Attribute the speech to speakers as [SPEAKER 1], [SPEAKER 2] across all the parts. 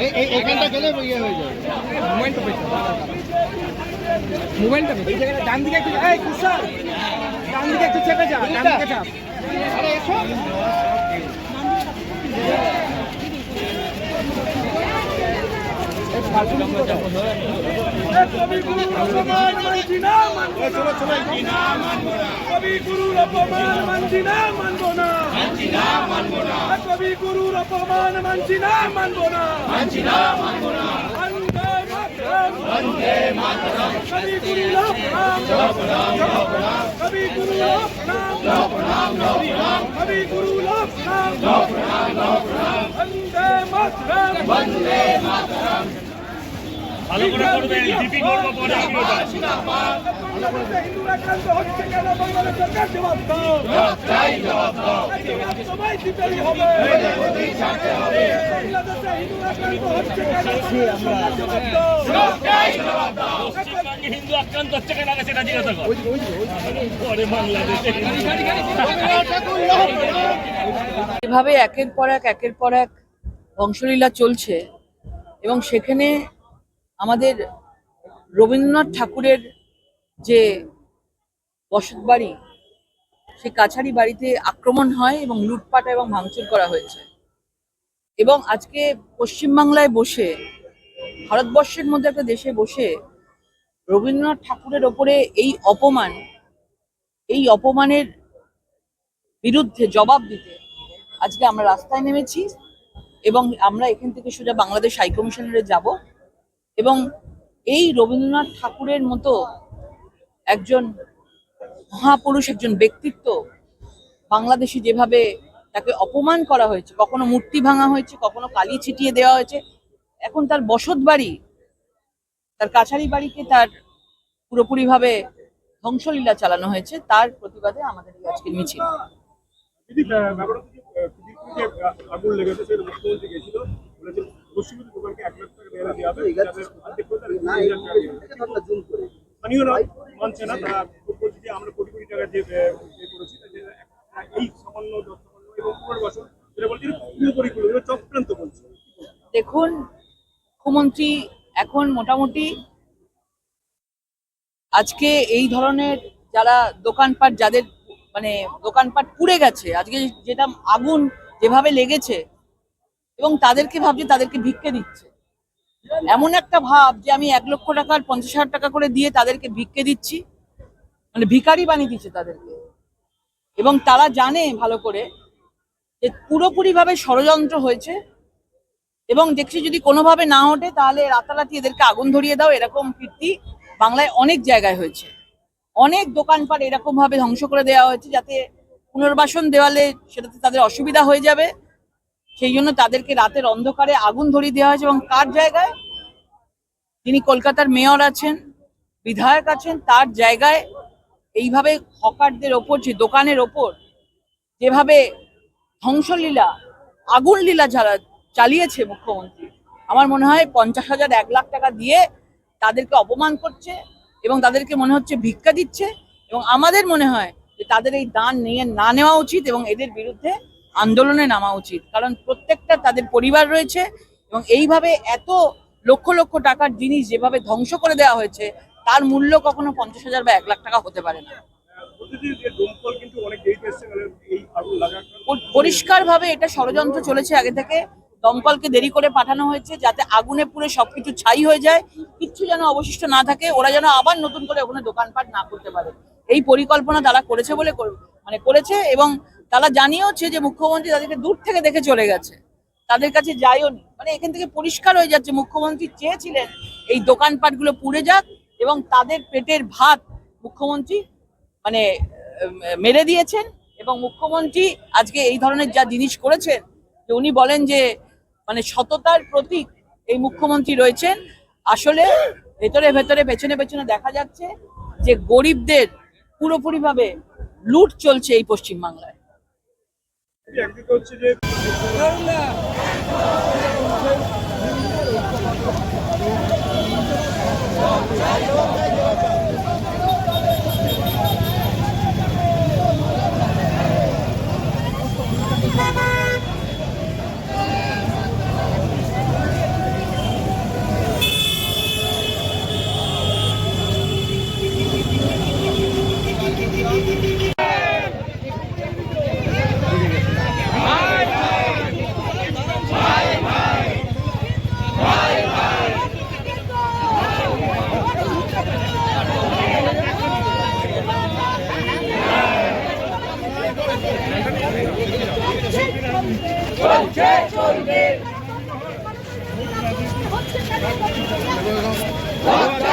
[SPEAKER 1] এই- এই- এখানটা গেলে ইয়ে হয়ে যাবে
[SPEAKER 2] মোবাইলটা এই জায়গাটা ডান দিকে একটু এই কুশল ডান দিকে একটু চেপে যা ডান দিকে চাপ
[SPEAKER 1] আরে
[SPEAKER 3] কবি গুরুর অপমান মানছি না মানবো না মানছি না মানবো না কবি গুরুর অপমান মানছি না মানবো না মানছি না মানবো না বন্দে মাতরম বন্দে মাতরম কবি গুরু জপ নাম জপ জপ নাম বন্দে মাতরম বন্দে মাতরম
[SPEAKER 4] ভালো করে করবেন, ডিপি করব পরে
[SPEAKER 3] হিন্দু আক্রান্ত হচ্ছে কেন
[SPEAKER 4] সেটা জিজ্ঞাসা বাংলাদেশে।
[SPEAKER 5] এভাবে একের পর এক, একের পর এক ধ্বংসলীলা চলছে এবং সেখানে আমাদের রবীন্দ্রনাথ ঠাকুরের যে বসত বাড়ি, সেই কাছারি বাড়িতে আক্রমণ হয় এবং লুটপাট এবং ভাঙচুর করা হয়েছে। এবং আজকে পশ্চিমবাংলায় বসে, ভারতবর্ষের মধ্যে একটা দেশে বসে রবীন্দ্রনাথ ঠাকুরের ওপরে এই অপমান, এই অপমানের বিরুদ্ধে জবাব দিতে আজকে আমরা রাস্তায় নেমেছি এবং আমরা এখান থেকে সোজা বাংলাদেশ হাই কমিশনারে যাব। এবং এই রবীন্দ্রনাথ ঠাকুরের মতো একজন মহাপুরুষ, একজন ব্যক্তিত্ব বাংলাদেশে যেভাবে তাকে অপমান করা হয়েছে, কখনো মূর্তি ভাঙা হয়েছে, কখনো কালি ছিটিয়ে দেওয়া হয়েছে, এখন তার বসত বাড়ি, তার কাছারি বাড়িকে তার পুরোপুরিভাবে ধ্বংসলীলা চালানো হয়েছে, তার প্রতিবাদে আমাদের আজকের মিছিল।
[SPEAKER 3] আগুন লেগেছে পশ্চিমবঙ্গ দোকানকে এক লাখ টাকা দেওয়া যাবে যাতে অর্ধেক করে তারা তিন হাজার টাকা দেবে। স্থানীয় মানছে না তারা বলছে যে আমরা কোটি কোটি টাকা যে করেছি তা যে এক- এই সামান্য এবং পুনর্বাসন যেটা বলছে পুরোপুরি চক্রান্ত বলছে
[SPEAKER 5] দেখুন মুখ্যমন্ত্রী এখন মোটামুটি আজকে এই ধরনের যারা দোকানপাট যাদের মানে দোকানপাট পুড়ে গেছে আজকে যেটা আগুন যেভাবে লেগেছে এবং তাদেরকে ভাবছে তাদেরকে ভিক্ষে দিচ্ছে। এমন একটা ভাব যে আমি এক লক্ষ টাকার পঞ্চাশ হাজার টাকা করে দিয়ে তাদেরকে ভিক্ষে দিচ্ছি মানে ভিখারি বানিয়ে দিচ্ছে তাদেরকে। এবং তারা জানে ভালো করে যে পুরোপুরিভাবে ষড়যন্ত্র হয়েছে এবং দেখছি যদি কোনোভাবে না ওঠে তাহলে রাতারাতি এদেরকে আগুন ধরিয়ে দাও, এরকম কীর্তি বাংলায় অনেক জায়গায় হয়েছে। অনেক দোকানপাট এরকম ভাবে ধ্বংস করে দেওয়া হয়েছে যাতে পুনর্বাসন দেওয়ালে সেটাতে তাদের অসুবিধা হয়ে যাবে। সেই জন্য তাদেরকে রাতের অন্ধকারে আগুন ধরিয়ে দেওয়া হয়েছে এবং কার জায়গায়? যিনি কলকাতার মেয়র আছেন, বিধায়ক আছেন, তার জায়গায় এইভাবে হকারদের ওপর, যে দোকানের ওপর যেভাবে ধ্বংসলীলা আগুন লীলা যারা চালিয়েছে মুখ্যমন্ত্রী, আমার মনে হয় পঞ্চাশ হাজার এক লাখ টাকা দিয়ে তাদেরকে অপমান করছে এবং তাদেরকে মনে হচ্ছে ভিক্ষা দিচ্ছে এবং আমাদের মনে হয় যে তাদের এই দান নিয়ে না নেওয়া উচিত এবং এদের বিরুদ্ধে আন্দোলনে নামা উচিত। কারণ প্রত্যেকটা তাদের পরিবার রয়েছে এবং এইভাবে এত লক্ষ লক্ষ টাকার জিনিস যেভাবে ধ্বংস করে দেওয়া হয়েছে তার মূল্য কখনো পঞ্চাশ হাজার বা এক লাখ টাকা হতে পারে না।
[SPEAKER 3] মানে এই আগুন লাগার
[SPEAKER 5] পরিষ্কার ভাবে এটা ষড়যন্ত্র চলেছে আগে থেকে। দমকলকে দেরি করে পাঠানো হয়েছে যাতে আগুনে পুড়ে সবকিছু ছাই হয়ে যায়। কিচ্ছু যেন অবশিষ্ট না থাকে ওরা যেন আবার নতুন করে ওখানে দোকানপাট না করতে পারে। এই পরিকল্পনা তারা করেছে বলে মানে করেছে এবং তারা জানিয়েওছে যে মুখ্যমন্ত্রী তাদেরকে দূর থেকে দেখে চলে গেছে। তাদের কাছে যাইও নি। মানে এখান থেকে পরিষ্কার হয়ে যাচ্ছে, মুখ্যমন্ত্রী চেয়েছিলেন এই দোকানপাটগুলো পুড়ে যাক এবং তাদের পেটের ভাত মুখ্যমন্ত্রী মানে মেরে দিয়েছেন এবং মুখ্যমন্ত্রী আজকে এই ধরনের যা জিনিস করেছেন, যে উনি বলেন যে মানে সততার প্রতীক এই মুখ্যমন্ত্রী রয়েছেন। আসলে ভেতরে ভেতরে, পেছনে পেছনে দেখা যাচ্ছে যে গরিবদের পুরোপুরিভাবে লুট চলছে এই পশ্চিমবাংলায়।
[SPEAKER 3] একদিকে হচ্ছে যে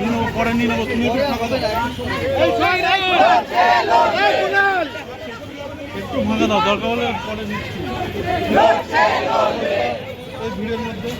[SPEAKER 4] তুমি পরে নিয়ে নেব তুমি একটু দাও দাও দরকার হলে পরে নিচ্ছি। এই ভিড়ের মধ্যে।